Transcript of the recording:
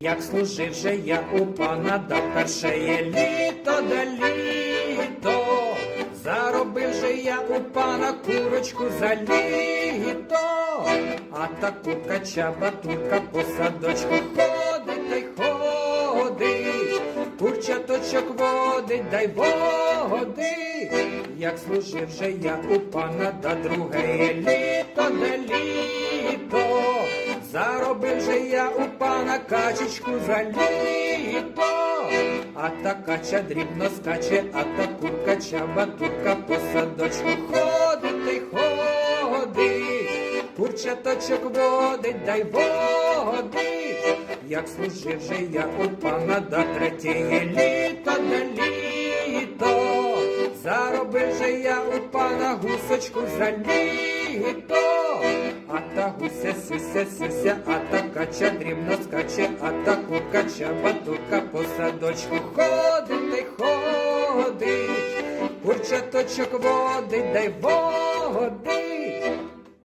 Як служив же я у пана да першеє літо да літо, заробив же я у пана курочку за літо, а та курка чабатурка по садочку ходить та й ходить, курчаточок водить, дай води, як служив же я у пана да друге літо да літо. Заробив же я у пана качечку за літо, а та кача дрібно скаче, а та курка чабатурка по садочку ходить та й ходить, курчаточок водить, дай води, як служив же я у пана до третє літо да літо, заробив же я у пана гусочку за літо. А та сіся, сюся сюся, а та кача дрібно скаче, атаку кача, батука по садочку. Ходить та й ходить, курчаточок водить, дай води,